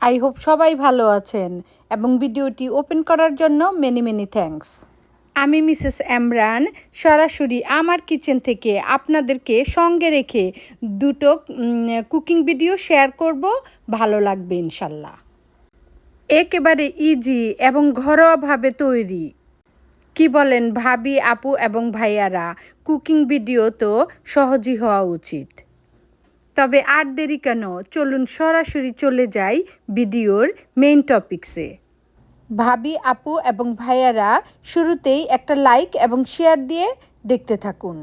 I hope সবাই ভালো আছেন এবং ভিডিওটি ওপেন করার জন্য মেনি মেনি থ্যাঙ্কস। আমি মিসেস এমরান, সরাসরি আমার কিচেন থেকে আপনাদেরকে সঙ্গে রেখে দুটো কুকিং ভিডিও শেয়ার করব। ভালো লাগবে ইনশাল্লাহ। একেবারে ইজি এবং ঘরোয়াভাবে তৈরি। কি বলেন ভাবি, আপু এবং ভাইয়ারা, কুকিং ভিডিও তো সহজই হওয়া উচিত। তবে আর দেরি কেন? চলুন সরাসরি চলে যাই ভিডিওর মেইন টপিকসে ভাবি, আপু এবং ভাইয়ারা শুরুতেই একটা লাইক এবং শেয়ার দিয়ে দেখতে থাকুন।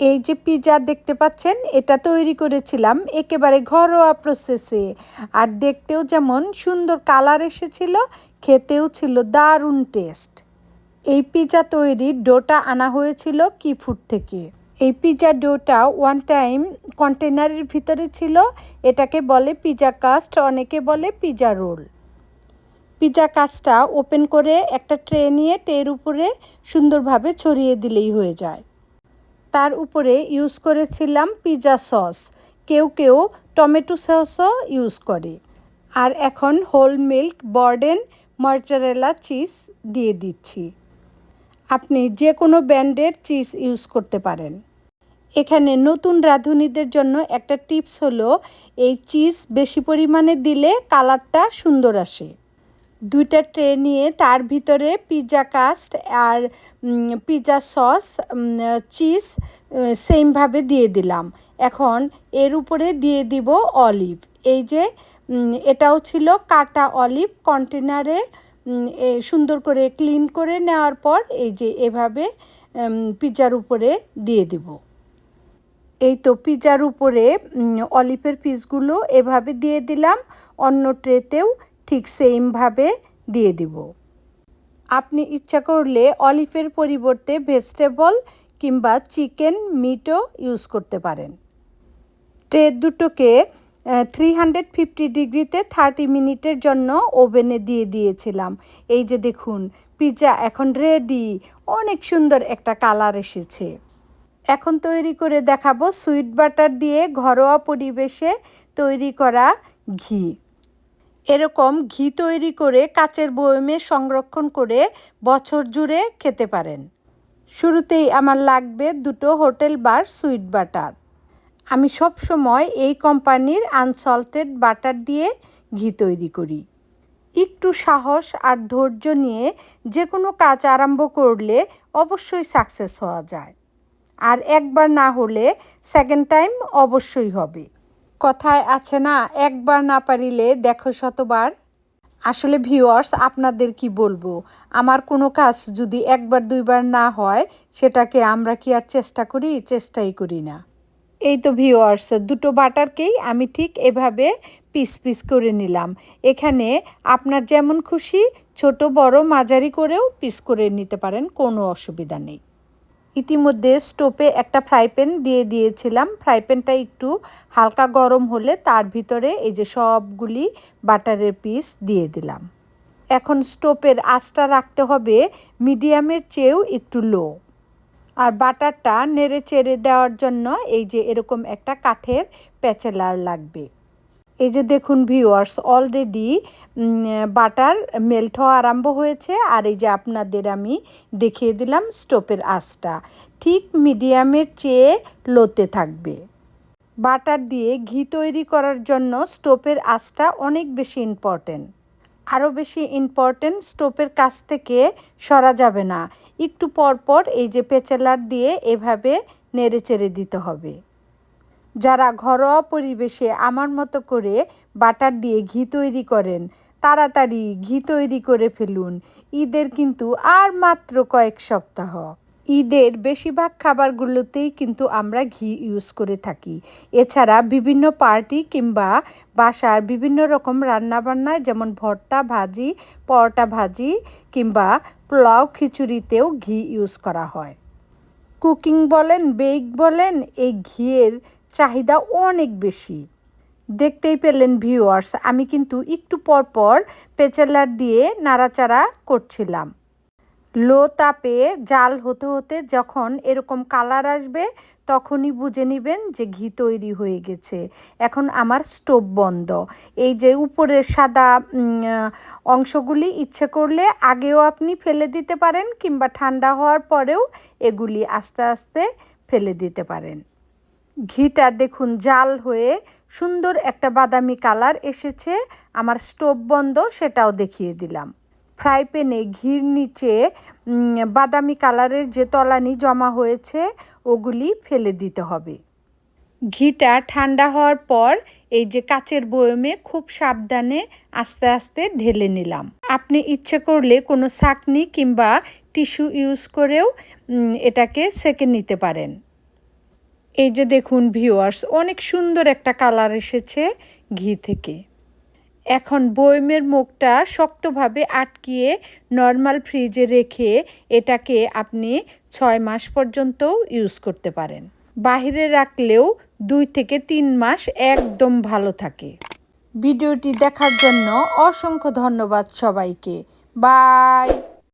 এই যে পিজা দেখতে পাচ্ছেন, এটা তৈরি করেছিলাম একেবারে ঘরোয়া প্রসেসে আর দেখতেও যেমন সুন্দর কালার এসেছিল, খেতেও ছিল দারুণ টেস্ট এই পিজা তৈরির ডোটা আনা হয়েছিল কি ফুড থেকে। এই পিজা ডোটা ওয়ান টাইম কন্টেনারের ভিতরে ছিল, এটাকে বলে পিজা কাস্ট অনেকে বলে পিজা রোল পিজা কাস্টটা ওপেন করে একটা ট্রে নিয়ে ট্রের উপরে সুন্দরভাবে ছড়িয়ে দিলেই হয়ে যায়। তার উপরে ইউজ করেছিলাম পিজা সস কেউ কেউ টমেটো সসও ইউজ করে। আর এখন whole milk Borden mozzarella cheese দিয়ে দিচ্ছি। আপনি যে কোনো ব্র্যান্ডের চিজ ইউজ করতে পারেন। এখানে নতুন রাঁধুনিদের জন্য একটা টিপস হলো, এই চিজ বেশি পরিমাণে দিলে কালারটা সুন্দর আসে। দুইটা ট্রে নিয়ে তার ভিতরে পিৎজা কাস্ট আর পিৎজা সস চিজ সেমভাবে দিয়ে দিলাম। এখন এর উপরে দিয়ে দিব অলিভ। এই যে এটাও ছিল কাটা অলিভ কন্টেনারে সুন্দর করে ক্লিন করে নেওয়ার পর এই যে এভাবে পিৎজার উপরে দিয়ে দিব। এই তো পিজার উপরে অলিভের পিসগুলো এভাবে দিয়ে দিলাম, অন্য ট্রেতেও ঠিক সেমভাবে দিয়ে দিব। আপনি ইচ্ছা করলে অলিভের পরিবর্তে ভেজিটেবল কিংবা চিকেন মিটও ইউজ করতে পারেন। ট্রে দুটোকে থ্রি হান্ড্রেড ফিফটি ডিগ্রিতে থার্টি মিনিটের জন্য ওভেনে দিয়ে দিয়েছিলাম। এই যে দেখুন, পিজা এখন রেডি অনেক সুন্দর একটা কালার এসেছে। এখন তৈরি করে দেখাবো সুইট বাটার দিয়ে ঘরোয়া পরিবেশে তৈরি করা ঘি। এরকম ঘি তৈরি করে কাচের বয়মে সংরক্ষণ করে বছর জুড়ে খেতে পারেন। শুরুতেই আমার লাগবে দুটো হোটেল বার সুইট বাটার আমি সব সময় এই কোম্পানির আনসল্টেড বাটার দিয়ে ঘি তৈরি করি। একটু সাহস আর ধৈর্য নিয়ে যে কোনো কাজ আরম্ভ করলে অবশ্যই সাকসেস হওয়া যায়। আর একবার না হলে সেকেন্ড টাইম অবশ্যই হবে। কথায় আছে না, একবার না পারিলে দেখো শতবার। আসলে ভিউয়ার্স আপনাদের কি বলব? আমার কোনো কাজ যদি একবার দুইবার না হয়, সেটাকে আমরা কি আর চেষ্টা করি? চেষ্টাই করি না। এই তো ভিওয়ার্স দুটো বাটারকেই আমি ঠিক এভাবে পিস পিস করে নিলাম। এখানে আপনার যেমন খুশি, ছোট, বড়, মাঝারি করেও পিস করে নিতে পারেন, কোনো অসুবিধা নেই। ইতিমধ্যে স্টোভে একটা ফ্রাই প্যান দিয়ে দিয়েছিলাম। ফ্রাই প্যানটা একটু হালকা গরম হলে তার ভিতরে এই যে সবগুলি বাটারের পিস দিয়ে দিলাম। এখন স্টোভের আঁচটা রাখতে হবে মিডিয়ামের চেয়েও একটু লো। আর বাটারটা নেড়ে চেড়ে দেওয়ার জন্য এই যে এরকম একটা কাঠের প্যাচেলার লাগবে। এই যে দেখুন ভিউয়ার্স অলরেডি বাটার মেল্ট হওয়া আরম্ভ হয়েছে। আর এই যে আপনাদের আমি দেখিয়ে দিলাম স্টোভের আঁচটা। ঠিক মিডিয়ামের চেয়ে লোতে থাকবে। বাটার দিয়ে ঘি তৈরি করার জন্য স্টোভের আঁচটা অনেক বেশি ইম্পর্টেন্ট আরও বেশি ইম্পর্টেন্ট স্টোভের কাছ থেকে সরা যাবে না। একটু পর পর এই যে পেচেলার দিয়ে এভাবে নেড়ে চেড়ে দিতে হবে। যারা ঘরোয়া পরিবেশে আমার মতো করে বাটার দিয়ে ঘি তৈরি করেন, তাড়াতাড়ি ঘি তৈরি করে ফেলুন। ঈদের কিন্তু আর মাত্র কয়েক সপ্তাহ। ঈদের বেশিরভাগ খাবারগুলোতেই কিন্তু আমরা ঘি ইউজ করে থাকি। এছাড়া বিভিন্ন পার্টি কিংবা বাসার বিভিন্ন রকম রান্নাবান্নায় যেমন ভর্তা ভাজি, পরোটা ভাজি কিংবা পোলাও খিচুড়িতেও ঘি ইউজ করা হয়। কুকিং বলেন বেক বলেন, এই ঘিয়ের চাহিদা অনেক বেশি। দেখতেই পেলেন ভিউয়ার্স আমি কিন্তু একটু পর পর পেচালার দিয়ে নাড়াচাড়া করছিলাম। লো তাপে জাল হতে হতে যখন এরকম কালার আসবে, তখনই বুঝে নেবেন যে ঘি তৈরি হয়ে গেছে। এখন আমার স্টোভ বন্ধ। এই যে উপরের সাদা অংশগুলি ইচ্ছে করলে আগেও আপনি ফেলে দিতে পারেন কিংবা ঠান্ডা হওয়ার পরেও এগুলি আস্তে আস্তে ফেলে দিতে পারেন। ঘিটা দেখুন, জাল হয়ে সুন্দর একটা বাদামি কালার এসেছে। আমার স্টোভ বন্ধ, সেটাও দেখিয়ে দিলাম। ফ্রাই প্যানে ঘির নিচে বাদামি কালারের যে তলানি জমা হয়েছে, ওগুলি ফেলে দিতে হবে। ঘিটা ঠান্ডা হওয়ার পর এই যে কাচের বয়মে খুব সাবধানে আস্তে আস্তে ঢেলে নিলাম। আপনি ইচ্ছে করলে কোনো ছাকনি কিংবা টিস্যু ইউজ করেও এটাকে সেকে নিতে পারেন। এই যে দেখুন ভিউয়ার্স অনেক সুন্দর একটা কালার এসেছে ঘি থেকে। এখন বয়মের মুখটা শক্তভাবে আটকিয়ে নর্মাল ফ্রিজে রেখে এটাকে আপনি ছয় মাস পর্যন্ত ইউজ করতে পারেন। বাহিরে রাখলেও দুই থেকে তিন মাস একদম ভালো থাকে। ভিডিওটি দেখার জন্য অসংখ্য ধন্যবাদ সবাইকে। বাই